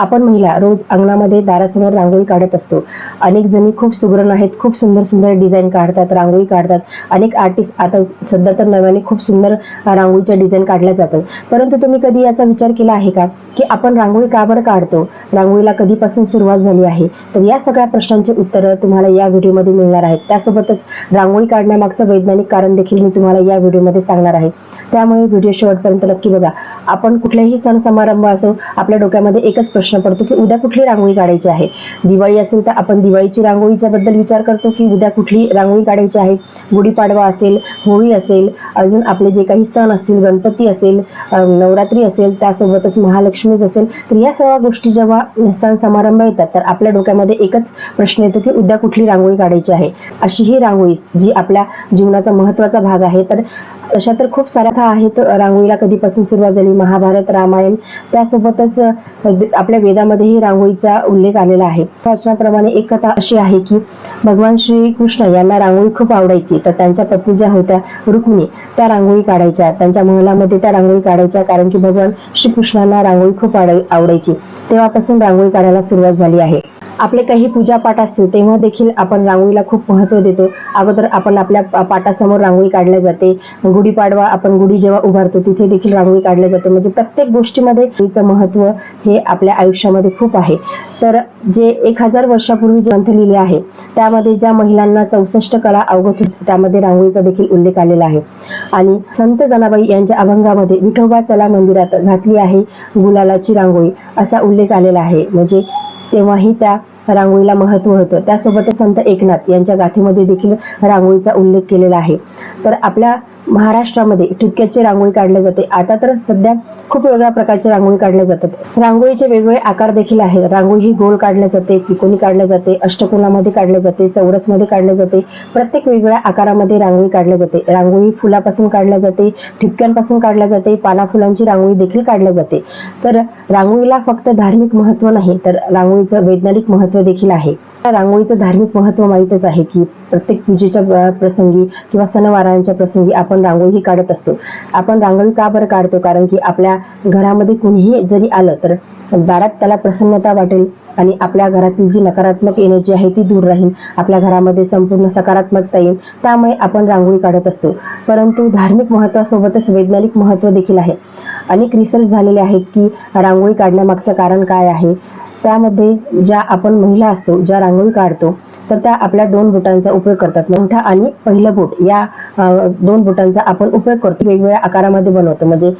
आपण महिला रोज अंगणामध्ये दारासमोर रांगोळी काढत असतो. अनेक जणी खूप सुगरण आहेत खूप सुंदर सुंदर डिझाईन काढतात रांगोळी काढतात. अनेक आर्टिस्ट आता सध्या तर नव्याने खूप सुंदर रांगोळीच्या डिझाईन काढल्या जातात. परंतु तुम्ही कधी याचा विचार केला आहे का? की आपण रांगोळी का बरं काढतो? रांगोळीला कधीपासून सुरुवात झाली आहे? तर या सगळ्या प्रश्नांची उत्तरं तुम्हाला या व्हिडिओमध्ये मिळणार आहेत. त्यासोबतच रांगोळी काढण्यामागचं वैज्ञानिक कारण देखील मी तुम्हाला या व्हिडिओमध्ये सांगणार आहे. त्यामुळे व्हिडिओ शेवटपर्यंत नक्की बघा. आपण कुठलाही सण समारंभ असो आपल्या डोक्यामध्ये एकच प्रश्न पडतो की उद्या कुठली रांगोळी काढायची आहे? दिवाळी असेल तर आपण दिवाळीची रांगोळीच्या बद्दल विचार करतो की उद्या कुठली रांगोळी काढायची आहे? गुढीपाडवा असेल होळी असेल अजून आपले जे काही सण असतील गणपती असेल नवरात्री असेल त्यासोबतच महालक्ष्मीच असेल तर या सर्व गोष्टी जेव्हा सण समारंभ येतात तर आपल्या डोक्यामध्ये एकच प्रश्न येतो की उद्या कुठली रांगोळी काढायची आहे? अशी ही रांगोळी जी आपल्या जीवनाचा महत्त्वाचा भाग आहे तर अशा तर खूप साऱ्या कथा आहेत. रांगोळीला कधीपासून सुरुवात झाली महाभारत रामायण त्यासोबतच आपल्या वेदामध्येही रांगोळीचा उल्लेख आलेला आहे. वाचनाप्रमाणे एक कथा अशी आहे की भगवान श्री कृष्ण यांना रांगोळी खूप आवडायची तर त्यांच्या पत्नी ज्या होत्या रुक्मिणी त्या रांगोळी काढायच्या. त्यांच्या महलामध्ये त्या रांगोळी काढायच्या कारण की भगवान श्रीकृष्णांना रांगोळी खूप आवडायची. तेव्हापासून रांगोळी काढायला सुरुवात झाली आहे. आपले काही पूजापाठ असतील तेव्हा देखील आपण रांगोळीला खूप महत्त्व देतो. अगोदर आपण आपल्या पाठासमोर पाटासमोर रांगोळी काढल्या जाते. गुढीपाडवा आपण गुढी जेव्हा उभारतो तिथे देखील रांगोळी काढल्या जाते. म्हणजे प्रत्येक गोष्टीमध्ये तिचं महत्त्व हे आपल्या आयुष्यामध्ये खूप आहे. तर जे एक हजार वर्षापूर्वी जे ग्रंथ लिहिले आहे त्यामध्ये ज्या महिलांना चौसष्ट कला अवगत होती त्यामध्ये रांगोळीचा देखील उल्लेख आलेला आहे. आणि संत जनाबाई यांच्या अभंगामध्ये विठोबा चला मंदिरात घातली आहे गुलालाची रांगोळी असा उल्लेख आलेला आहे. म्हणजे तेव्हाही त्या रांगोळीला महत्त्व होतं. त्यासोबतच संत एकनाथ यांच्या गाथेमध्ये देखील रांगोळीचा उल्लेख केलेला आहे. तर आपल्या महाराष्ट्रामध्ये ठिपक्याची रांगोळी काढली जाते. आता तर सध्या खूप वेगळ्या प्रकारच्या रांगोळी काढल्या जातात. रांगोळीचे वेगवेगळे आकार देखील आहेत. रांगोळी ही गोल काढल्या जाते त्रिकोणी काढल्या जाते अष्टकोनामध्ये काढल्या जाते चौरसमध्ये काढल्या जाते. प्रत्येक वेगवेगळ्या आकारामध्ये रांगोळी काढल्या जाते. रांगोळी फुलापासून काढल्या जाते ठिपक्यांपासून काढल्या जाते पाना फुलांची रांगोळी देखील काढल्या जाते. तर रांगोळीला फक्त धार्मिक महत्त्व नाही तर रांगोळीचं वैज्ञानिक महत्त्व देखील आहे. रांगोळीचं धार्मिक महत्त्व माहीतच आहे की प्रत्येक पूजेच्या प्रसंगी किंवा सणवारांच्या प्रसंगी आपण रांगोळी ही काढत असतो. आपण रांगोळी का बरं काढतो? कारण की आपल्या घरामध्ये कुणीही जरी आलं तर दारात त्याला प्रसन्नता वाटेल आणि आपल्या घरातील जी नकारात्मक एनर्जी आहे ती दूर राहील. आपल्या घरामध्ये संपूर्ण सकारात्मकता येईल. त्यामुळे आपण रांगोळी काढत असतो. परंतु धार्मिक महत्त्वासोबतच वैज्ञानिक महत्त्व देखील आहे. अनेक रिसर्च झालेले आहेत की रांगोळी काढण्यामागचं कारण काय आहे? त्यामध्ये ज्या आपण महिला असतो ज्या रांगोळी काढतो तर त्या आपल्या दोन बोटांचा उपयोग करतात. मोठा आणि पहिलं बोट. या दोन बोटांचा आपण उपयोग करतो. वेगवेगळ्या आकारामध्ये बनवतो. म्हणजे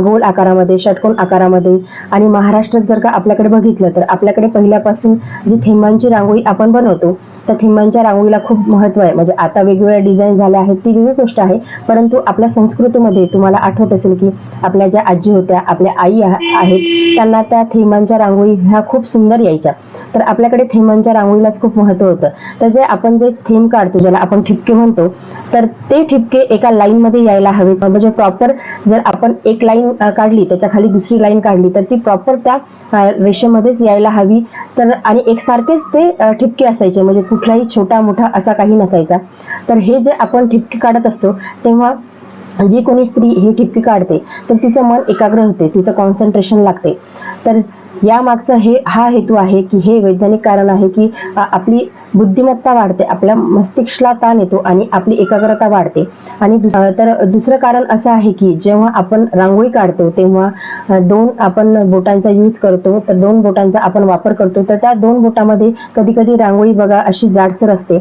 गोल आकारामध्ये षटकोन आकारामध्ये. आणि महाराष्ट्रात जर का आपल्याकडे बघितलं तर आपल्याकडे पहिल्यापासून जी थेंबांची रांगोळी आपण बनवतो त्या थेंबांच्या रांगोळीला खूप महत्त्व आहे. म्हणजे आता वेगवेगळ्या डिझाईन झाल्या आहेत ती वेगळी गोष्ट आहे. परंतु आपल्या संस्कृतीमध्ये तुम्हाला आठवत असेल की आपल्या ज्या आजी होत्या आपल्या आई आहेत त्यांना त्या थीमांच्या रांगोळी ह्या खूप सुंदर यायच्या. तर आपल्याकडे थेंबांच्या रांगोळीलाच खूप महत्त्व होतं. तर जे आपण जे थेंब काढतो ज्याला आपण ठिपके म्हणतो तर ते ठिपके एका लाईन मध्ये यायला हवे म्हणजे प्रॉपर जर आपण एक लाईन काढली त्याच्याखाली दुसरी लाईन काढली तर ती प्रॉपर त्या रेषेमध्येच यायला हवी. तर आणि एकसारखेच ते ठिपके असायचे. म्हणजे कुठलाही छोटा मोठा असा काही नसायचा. तर हे जे आपण ठिपके काढत असतो तेव्हा जी कोणी स्त्री ही ठिपकी काढते तर तिचं मन एकाग्र होते तिचं कॉन्सन्ट्रेशन लागते. तर यामागचा हे हा हेतू आहे की हे वैज्ञानिक कारण आहे की आपली बुद्धिमत्ता वाढते आपल्या मस्तिष्कला ताण येतो आणि आपली एकाग्रता वाढते. आणि दुस- तर दुसरं कारण असं आहे की जेव्हा आपण रांगोळी काढतो तेव्हा दोन आपण बोटांचा यूज करतो तर दोन बोटांचा आपण वापर करतो तर त्या दोन बोटामध्ये कधी कधी रांगोळी बघा अशी जाडसर असते.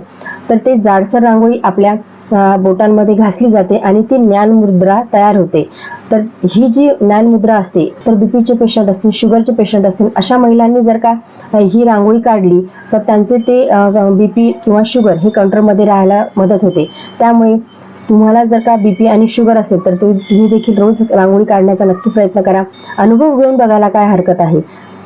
तर ते जाडसर रांगोळी आपल्या बोटांमध्ये घासली जाते आणि ती ज्ञान मुद्रा तयार होते. तर ही जी ज्ञान मुद्रा असते तर बीपीचे पेशंट असतील शुगरचे पेशंट असतील अशा महिलांनी जर का ही रांगोळी काढली तर त्यांचे ते बीपी किंवा शुगर हे कंट्रोलमध्ये राहायला मदत होते. त्यामुळे तुम्हाला जर का बीपी आणि शुगर असेल तर तुम्ही देखील रोज रांगोळी काढण्याचा नक्की प्रयत्न करा. अनुभव घेऊन बघायला काय हरकत आहे?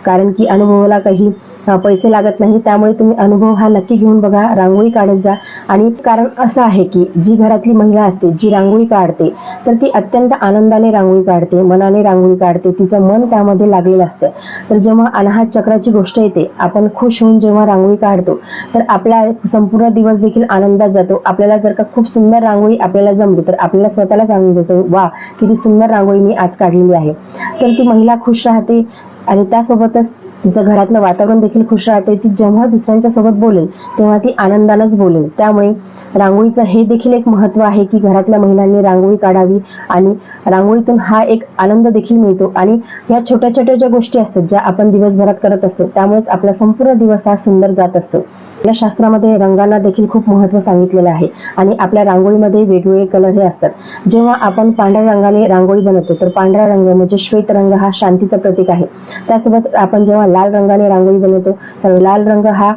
कारण की अनुभवाला काही पैसे लागत नाही. त्यामुळे तुम्ही अनुभव हा नक्की घेऊन बघा. रांगोळी काढत जा. आणि कारण असं आहे की जी घरातली महिला असते जी रांगोळी काढते तर ती अत्यंत आनंदाने रांगोळी काढते मनाने रांगोळी काढते. तिचं मन त्यामध्ये लागलेलं असतं. तर जेव्हा अनाहत चक्राची गोष्ट येते आपण खुश होऊन जेव्हा रांगोळी काढतो तर आपला संपूर्ण दिवस देखील आनंदात जातो. आपल्याला जर का खूप सुंदर रांगोळी आपल्याला जमली तर आपल्याला स्वतःला सांगून देतो वा किती सुंदर रांगोळी मी आज काढलेली आहे. तर ती महिला खुश राहते आणि त्यासोबतच तिचं घरातलं वातावरण देखील खुश राहते ती जेव्हा दुसऱ्यांच्या सोबत बोलेल तेव्हा ती आनंदानंच बोलेल. त्यामुळे रांगोळीचं हे देखील एक महत्त्व आहे की घरातल्या महिलांनी रांगोळी काढावी आणि रांगोळीतून हा एक आनंद देखील मिळतो. आणि या छोट्या छोट्या ज्या गोष्टी असतात ज्या आपण दिवसभरात करत असतो त्यामुळेच आपला संपूर्ण दिवस हा सुंदर जात असतो. या शास्त्रामध्ये रंगांना देखील खूप महत्त्व सांगितलेलं आहे. आणि आपल्या रांगोळीमध्ये वेगवेगळे कलर हे असतात. जेव्हा आपण पांढऱ्या रंगाने रांगोळी बनवतो तर पांढरा रंग म्हणजे श्वेत रंग हा शांतीचं प्रतीक आहे. त्यासोबत आपण जेव्हा लाल रंगाने रांगोळी बनवतो तर लाल रंग हा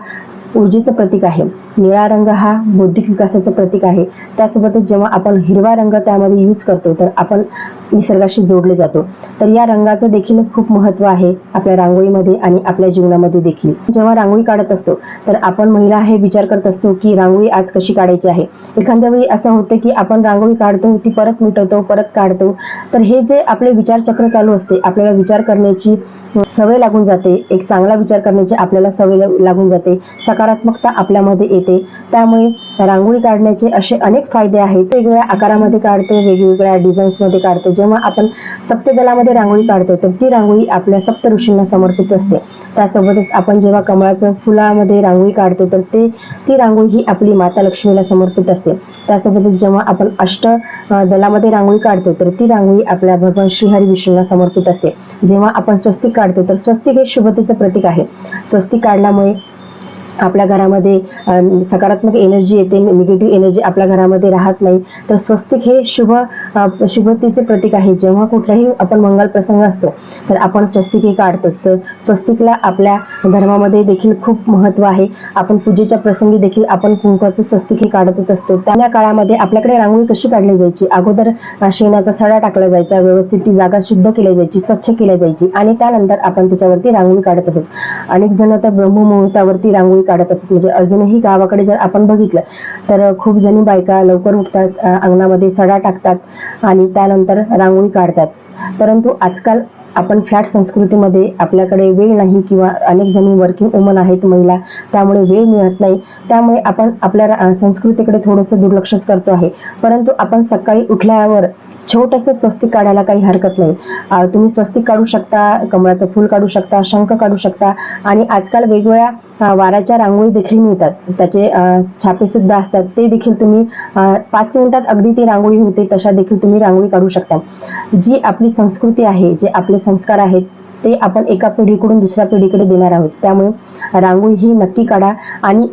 ऊर्जेचं प्रतीक आहे. निळा रंग हा बौद्धिक विकासाचं प्रतीक आहे. त्यासोबतच जेव्हा आपण हिरवा रंग त्यामध्ये यूज करतो तर आपण निसर्गाशी जोडले जातो. तर या रंगाचं देखील खूप महत्त्व आहे आपल्या रांगोळीमध्ये आणि आपल्या जीवनामध्ये देखील. जेव्हा रांगोळी काढत असतो तर आपण महिला हे विचार करत असतो की रांगोळी आज कशी काढायची आहे. एखाद्या वेळी असं होतं की आपण रांगोळी काढतो ती परत मिटवतो परत काढतो. तर हे जे आपले विचारचक्र चालू असते आपल्याला विचार करण्याची सवय लागून जाते. एक चांगला विचार करण्याची आपल्याला सवय लागून जाते. सकाळ सकारात्मकता आपल्यामध्ये येते. त्यामुळे रांगोळी काढण्याचे असे अनेक फायदे आहेत. वेगवेगळ्या आकारामध्ये काढतो वेगवेगळ्या डिझाईन्समध्ये काढतो. जेव्हा आपण सप्तदलामध्ये रांगोळी काढतो तर ती रांगोळी आपल्या सप्त ऋषींना समर्पित असते. त्यासोबतच आपण जेव्हा कमळाचं फुलामध्ये रांगोळी काढतो तर ते ती रांगोळी ही आपली माता लक्ष्मीला समर्पित असते. त्यासोबतच जेव्हा आपण अष्ट दलामध्ये रांगोळी काढतो तर ती रांगोळी आपल्या भगवान श्रीहरी विष्णूला समर्पित असते. जेव्हा आपण स्वस्तिक काढतो तर स्वस्तिक हे शुभतेचं प्रतीक आहे. स्वस्तिक काढल्यामुळे आपल्या घरामध्ये सकारात्मक एनर्जी येते निगेटिव्ह एनर्जी आपल्या घरामध्ये राहत नाही. तर स्वस्तिक हे शुभ शुभतेचे प्रतीक आहे. जेव्हा कुठलाही आपण मंगल प्रसंग असतो तर आपण स्वस्तिक हे काढतोच. तर स्वस्तिकला आपल्या धर्मामध्ये देखील खूप महत्त्व आहे. आपण पूजेच्या प्रसंगी देखील आपण कुंकवाचं स्वस्तिक हे काढतच असतो. त्या काळामध्ये आपल्याकडे रांगोळी कशी काढली जायची? अगोदर शेणाचा सडा टाकला जायचा व्यवस्थित ती जागा शुद्ध केली जायची स्वच्छ केली जायची आणि त्यानंतर आपण त्याच्यावरती रांगोळी काढत असत अनेक जण तर ब्रह्ममुहूर्तावरती रांगोळी काढत असत म्हणजे अजूनही गावाकडे जर आपण बघितलं तर खूप जणी बायका लवकर उठतात अंगणामध्ये सडा टाकतात आणि त्यानंतर रांगोळी काढतात. परंतु आजकाल आपण फ्लॅट संस्कृतीमध्ये आपल्याकडे वेळ नाही किंवा अनेक जणी वर्किंग वुमन आहेत महिला त्यामुळे वेळ मिळत नाही. त्यामुळे आपण आपल्या संस्कृतीकडे थोडंसं दुर्लक्षच करतो आहे. परंतु आपण सकाळी उठल्यावर छोटंसं स्वस्तिक काढायला काही हरकत नाही. तुम्ही स्वस्तिक काढू शकता कमळाचं फूल काढू शकता शंख काढू शकता आणि आजकाल वेगवेगळ्या वाराच्या रांगोळी देखील मिळतात. त्याचे छापे सुद्धा असतात. ते देखील तुम्ही पाच मिनिटात अगदी ती रांगोळी होते तशा देखील तुम्ही रांगोळी काढू शकता. जी आपली संस्कृती आहे जे आपले संस्कार आहेत ते आपण एका पिढीकडून दुसऱ्या पिढीकडे देणार आहोत. त्यामुळे रांगोळी ही नक्की काढा आणि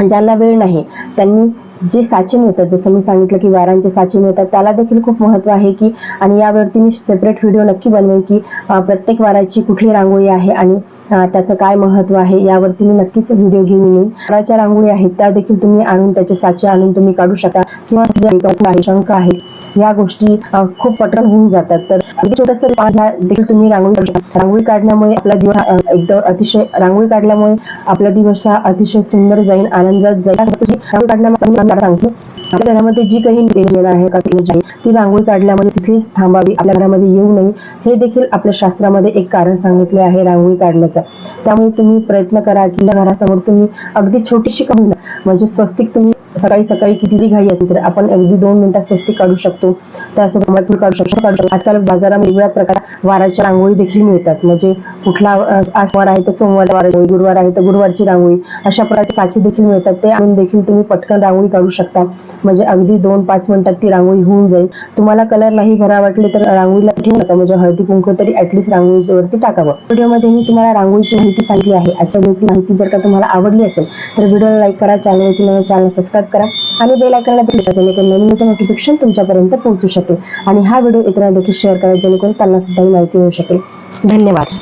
ज्यांना वेळ नाही त्यांनी जे साचे मिळतात जसं मी सांगितलं की वारांचे साचे मिळतात त्याला देखील खूप महत्त्व आहे की आणि यावरती मी सेपरेट व्हिडिओ नक्की बनवेन की प्रत्येक वाराची कुठली रांगोळी आहे आणि त्याचं काय महत्त्व आहे यावरती मी नक्कीच व्हिडिओ घेऊन येईन. वाराच्या रांगोळी आहेत त्या देखील तुम्ही आणून त्याचे साचे आणून तुम्ही काढू शकता. किंवा जे शंख आहे या गोष्टी खूप पटकन होऊन जातात. तर अगदी देखील तुम्ही रांगोळी काढू शकता. रांगोळी काढण्यामुळे आपला दिवस एकदम अतिशय रांगोळी काढल्यामुळे आपला दिवस हा अतिशय सुंदर जाईल आनंदात जाईल. रांगोळी काढण्यामध्ये सांगतो आपल्या घरामध्ये जी काही आहे का ती रांगोळी काढल्यामध्ये तिथेच थांबावी आपल्या घरामध्ये येऊ नये हे देखील आपल्या शास्त्रामध्ये एक कारण सांगितले आहे रांगोळी काढण्याचं. त्यामुळे तुम्ही प्रयत्न करा की घरासमोर तुम्ही अगदी छोटीशी कमी म्हणजे स्वस्तिक तुम्ही सकाळी सकाळी कितीतरी घाई असेल तर आपण अगदी दोन मिनिटात स्वस्तिक काढू शकतो. त्यासोबत काढू शकतो. आजकाल बाजारामध्ये वेगवेगळ्या प्रकार वाराच्या रांगोळी देखील मिळतात. म्हणजे कुठला सोमवार आहे तर सोमवार वार रांगोळी गुरुवार आहे तर गुरुवारची रांगोळी. अशा प्रकारचे साचे देखील मिळतात. ते आणून देखील तुम्ही पटकन रांगोळी काढू शकता. म्हणजे अगदी दोन पाच मिनिटात ती रांगोळी होऊन जाईल. तुम्हाला कलर नाही भरा वाटले तर रांगोळीला ठेवू नका म्हणजे हळदी कुंकू तरी ऍटलीस्ट रांगोळीवरती टाकावं. व्हिडिओमध्ये मी तुम्हाला रांगोळीची माहिती सांगितली आहे. आजच्या व्हिडिओची माहिती जर का तुम्हाला आवडली असेल तर व्हिडिओला लाईक करा. चॅनलवरती नवीन चॅनल सबस्क्राईब करा. आणि बेल आयकॉनला जेणेकरून नवीन नोटिफिकेशन तुमच्यापर्यंत पोहोचू शकेल. आणि हा व्हिडिओ इतरांना देखील शेअर करा जेणेकरून त्यांना सुद्धा ही माहिती मिळू शकेल. धन्यवाद.